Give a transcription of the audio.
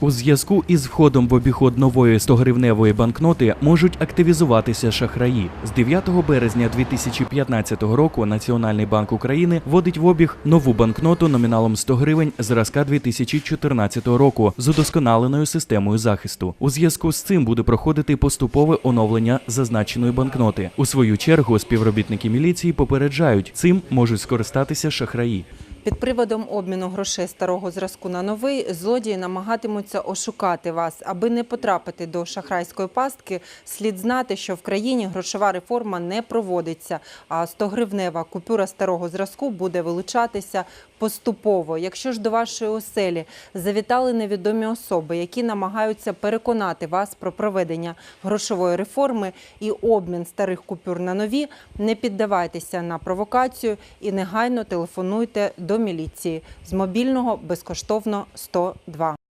У зв'язку із входом в обіход нової 100-гривневої банкноти можуть активізуватися шахраї. З 9 березня 2015 року Національний банк України вводить в обіг нову банкноту номіналом 100 гривень зразка 2014 року з удосконаленою системою захисту. У зв'язку з цим буде проходити поступове оновлення зазначеної банкноти. У свою чергу співробітники міліції попереджають, цим можуть скористатися шахраї. Під приводом обміну грошей старого зразку на новий злодії намагатимуться ошукати вас. Аби не потрапити до шахрайської пастки, слід знати, що в країні грошова реформа не проводиться, а 100-гривнева купюра старого зразку буде вилучатися поступово. Якщо ж до вашої оселі завітали невідомі особи, які намагаються переконати вас про проведення грошової реформи і обмін старих купюр на нові, не піддавайтеся на провокацію і негайно телефонуйте до міліції з мобільного безкоштовно 102.